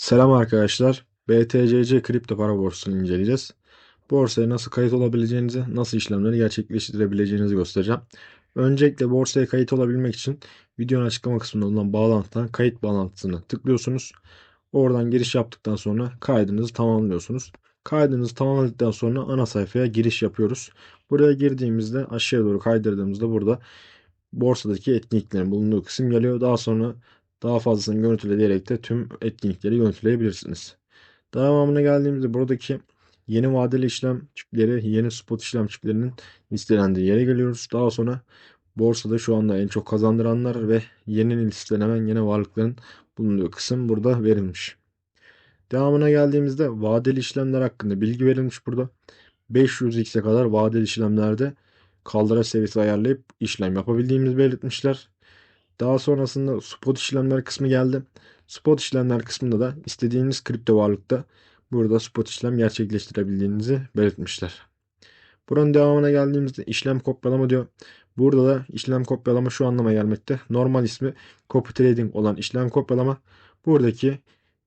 Selam arkadaşlar. BTCC kripto para borsasını inceleyeceğiz. Borsaya nasıl kayıt olabileceğinizi, nasıl işlemleri gerçekleştirebileceğinizi göstereceğim. Öncelikle borsaya kayıt olabilmek için videonun açıklama kısmında bulunan bağlantıdan kayıt bağlantısını tıklıyorsunuz. Oradan giriş yaptıktan sonra kaydınızı tamamlıyorsunuz. Kaydınızı tamamladıktan sonra ana sayfaya giriş yapıyoruz. Buraya girdiğimizde aşağıya doğru kaydırdığımızda burada borsadaki etkinliklerin bulunduğu kısım geliyor. Daha sonra daha fazlasını görüntüle diyerek de tüm etkinlikleri görüntüleyebilirsiniz. Devamına geldiğimizde buradaki yeni vadeli işlem çipleri, yeni spot işlem çiplerinin listelendiği yere geliyoruz. Daha sonra borsada şu anda en çok kazandıranlar ve yeni listelenen yeni varlıkların bulunduğu kısım burada verilmiş. Devamına geldiğimizde vadeli işlemler hakkında bilgi verilmiş burada. 500x'e kadar vadeli işlemlerde kaldıraç seviyesi ayarlayıp işlem yapabildiğimizi belirtmişler. Daha sonrasında spot işlemler kısmı geldi. Spot işlemler kısmında da istediğiniz kripto varlıkta burada spot işlem gerçekleştirebildiğinizi belirtmişler. Buranın devamına geldiğimizde işlem kopyalama diyor. Burada da işlem kopyalama şu anlama gelmekte. Normal ismi copy trading olan işlem kopyalama. Buradaki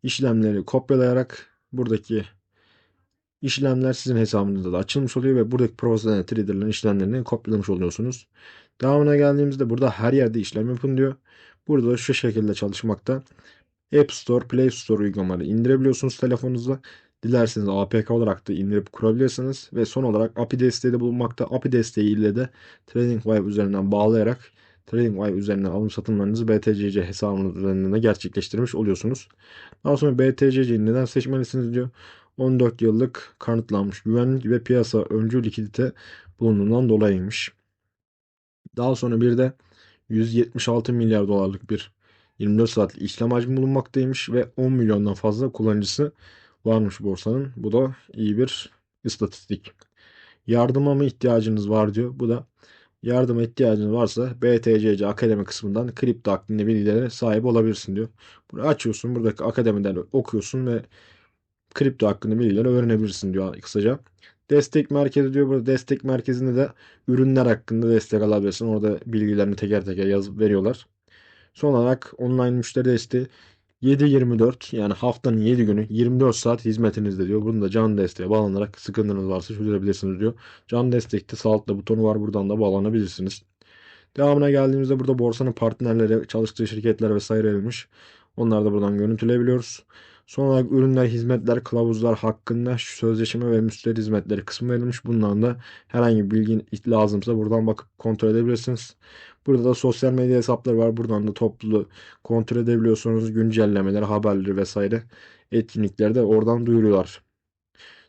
işlemleri kopyalayarak buradaki işlemler sizin hesabınızda da açılmış oluyor ve buradaki profesyonel traderların işlemlerini kopyalamış oluyorsunuz. Devamına geldiğimizde burada her yerde işlem yapın diyor. Burada da şu şekilde çalışmakta. App Store, Play Store uygulamaları indirebiliyorsunuz telefonunuzda. Dilerseniz APK olarak da indirip kurabilirsiniz. Ve son olarak API desteği de bulunmakta. API desteği ile de TradingView üzerinden bağlayarak TradingView üzerinden alım satımlarınızı BTCC hesabınız üzerinden de gerçekleştirmiş oluyorsunuz. Daha sonra BTCC'yi neden seçmelisiniz diyor. 14 yıllık kanıtlanmış güvenlik ve piyasa öncü likidite bulunduğundan dolayıymış. Daha sonra bir de 176 milyar dolarlık bir 24 saatlik işlem hacmi bulunmaktaymış ve 10 milyondan fazla kullanıcısı varmış borsanın. Bu da iyi bir istatistik. Yardıma mı ihtiyacınız var diyor. Bu da yardıma ihtiyacınız varsa BTCC Akademi kısmından kripto hakkında bilgilere sahip olabilirsin diyor. Bunu açıyorsun. Buradaki akademiden okuyorsun ve kripto hakkında bilgileri öğrenebilirsin diyor kısaca. Destek merkezi diyor. Burada destek merkezinde de ürünler hakkında destek alabilirsin. Orada bilgilerini teker teker yazıp veriyorlar. Son olarak online müşteri desteği 7-24 yani haftanın 7 günü 24 saat hizmetinizde diyor. Bunu da can desteğe bağlanarak sıkıntınız varsa çözebilirsiniz diyor. Can destekte sağ altta butonu var. Buradan da bağlanabilirsiniz. Devamına geldiğimizde burada borsanın partnerleri, çalıştığı şirketler vesaire verilmiş. Onları da buradan görüntüleyebiliyoruz. Son olarak ürünler, hizmetler, kılavuzlar hakkında sözleşme ve müşteri hizmetleri kısmı verilmiş. Bundan da herhangi bir bilgi lazımsa buradan bakıp kontrol edebilirsiniz. Burada da sosyal medya hesapları var. Buradan da toplu kontrol edebiliyorsunuz. Güncellemeler, haberleri vesaire etkinlikleri de oradan duyuruyorlar.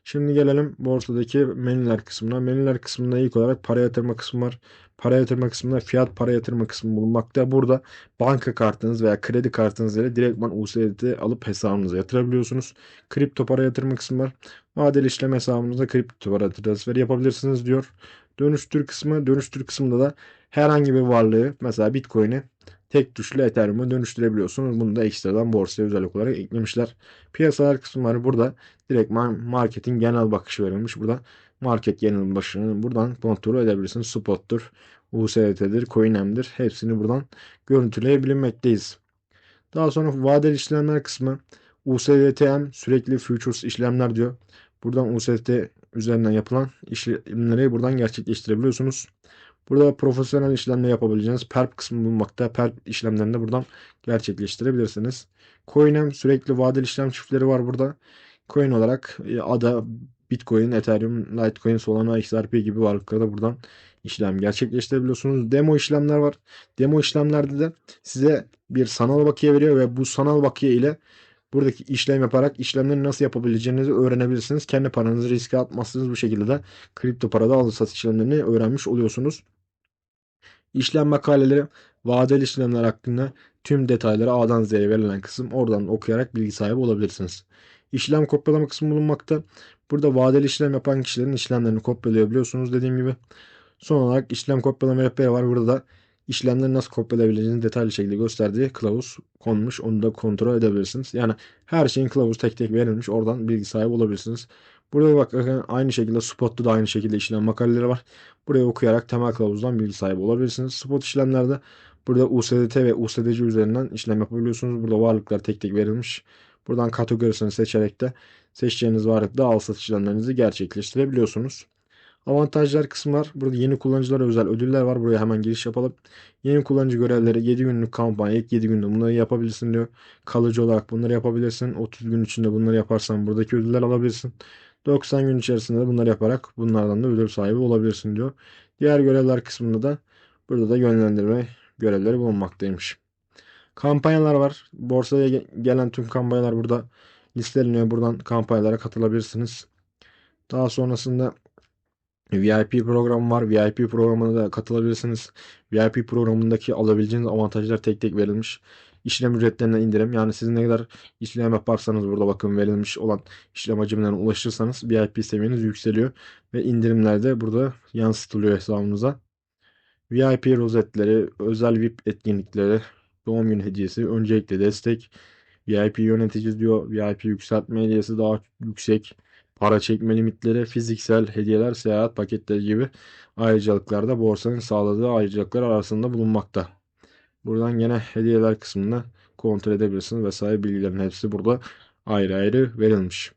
Şimdi gelelim borsadaki menüler kısmına. Menüler kısmında ilk olarak para yatırma kısmı var. Para yatırma kısmında fiyat para yatırma kısmı bulunmakta. Burada banka kartınız veya kredi kartınız ile direktman USDT alıp hesabınıza yatırabiliyorsunuz. Kripto para yatırma kısmı var. Vadeli işlem hesabınıza kripto para transferi yapabilirsiniz diyor. Dönüştür kısmı. Dönüştür kısmında da herhangi bir varlığı mesela Bitcoin'i tek tuşla Ethereum'a dönüştürebiliyorsunuz. Bunu da ekstradan borsaya özellik olarak eklemişler. Piyasalar kısımları burada direkt marketin genel bakışı verilmiş. Burada market genel başını buradan kontrol edebilirsiniz. Spot'tur, USDT'dir, CoinM'dir. Hepsini buradan görüntüleyebilmekteyiz. Daha sonra vadeli işlemler kısmı USDTM sürekli futures işlemler diyor. Buradan USDT üzerinden yapılan işlemleri buradan gerçekleştirebiliyorsunuz. Burada profesyonel işlemle yapabileceğiniz perp kısmı bulunmakta. Perp işlemlerini de buradan gerçekleştirebilirsiniz. Coin'em sürekli vadeli işlem çiftleri var burada. Coin olarak e, ADA, Bitcoin, Ethereum, Litecoin, Solana, XRP gibi varlıklarda buradan işlem gerçekleştirebiliyorsunuz. Demo işlemler var. Demo işlemlerde de size bir sanal bakiye veriyor ve bu sanal bakiye ile buradaki işlem yaparak işlemleri nasıl yapabileceğinizi öğrenebilirsiniz. Kendi paranızı riske atmazsınız. Bu şekilde de kripto parada alış satış işlemlerini öğrenmiş oluyorsunuz. İşlem makaleleri vadeli işlemler hakkında tüm detayları A'dan Z'ye verilen kısım oradan okuyarak bilgi sahibi olabilirsiniz. İşlem kopyalama kısmı bulunmakta. Burada vadeli işlem yapan kişilerin işlemlerini kopyalayabiliyorsunuz dediğim gibi. Son olarak işlem kopyalama rehberi var. Burada da işlemleri nasıl kopyalayabileceğinizi detaylı şekilde gösterdiği kılavuz konmuş. Onu da kontrol edebilirsiniz. Yani her şeyin kılavuzu tek tek verilmiş. Oradan bilgi sahibi olabilirsiniz. Burada bak aynı şekilde Spot'ta da aynı şekilde işlem makaleleri var. Buraya okuyarak temel kılavuzdan bilgi sahibi olabilirsiniz. Spot işlemlerde burada USDT ve USDC üzerinden işlem yapabiliyorsunuz. Burada varlıklar tek tek verilmiş. Buradan kategorisini seçerek de seçeceğiniz varlıkla al satış işlemlerinizi gerçekleştirebiliyorsunuz. Avantajlar kısmı var. Burada yeni kullanıcılara özel ödüller var. Buraya hemen giriş yapalım. Yeni kullanıcı görevleri 7 günlük kampanya ilk 7 günde bunları yapabilirsin diyor. Kalıcı olarak bunları yapabilirsin. 30 gün içinde bunları yaparsan buradaki ödüller alabilirsin. 90 gün içerisinde de bunları yaparak bunlardan da ödül sahibi olabilirsin diyor. Diğer görevler kısmında da burada da yönlendirme görevleri bulunmaktaymış. Kampanyalar var. Borsaya ge- gelen tüm kampanyalar burada listeleniyor. Buradan kampanyalara katılabilirsiniz. Daha sonrasında VIP programı var. VIP programına da katılabilirsiniz. VIP programındaki alabileceğiniz avantajlar tek tek verilmiş. İşlem ücretlerinden indirim. Yani siz ne kadar işlem yaparsanız burada bakın verilmiş olan işlem hacimlerine ulaşırsanız VIP seviyeniz yükseliyor. Ve indirimler de burada yansıtılıyor hesabınıza. VIP rozetleri, özel VIP etkinlikleri, doğum günü hediyesi, öncelikle destek, VIP yönetici diyor, VIP yükseltme hediyesi daha yüksek, para çekme limitleri, fiziksel hediyeler, seyahat paketleri gibi ayrıcalıklar da borsanın sağladığı ayrıcalıklar arasında bulunmakta. Buradan gene hediyeler kısmını kontrol edebilirsiniz vesaire bilgilerin hepsi burada ayrı ayrı verilmiş.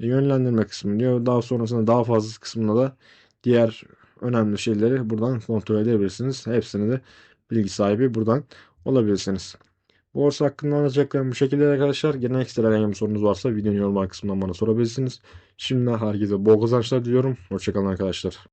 E, yönlendirme kısmı diyor. Daha sonrasında daha fazla kısmında da diğer önemli şeyleri buradan kontrol edebilirsiniz. Hepsini de bilgi sahibi buradan olabilirsiniz. Borsa hakkında anlatacaklarım bu şekilde arkadaşlar. Gene ekstra herhangi bir sorunuz varsa videonun yorum kısmından bana sorabilirsiniz. Şimdiden herkese bol kazançlar diliyorum. Hoşçakalın arkadaşlar.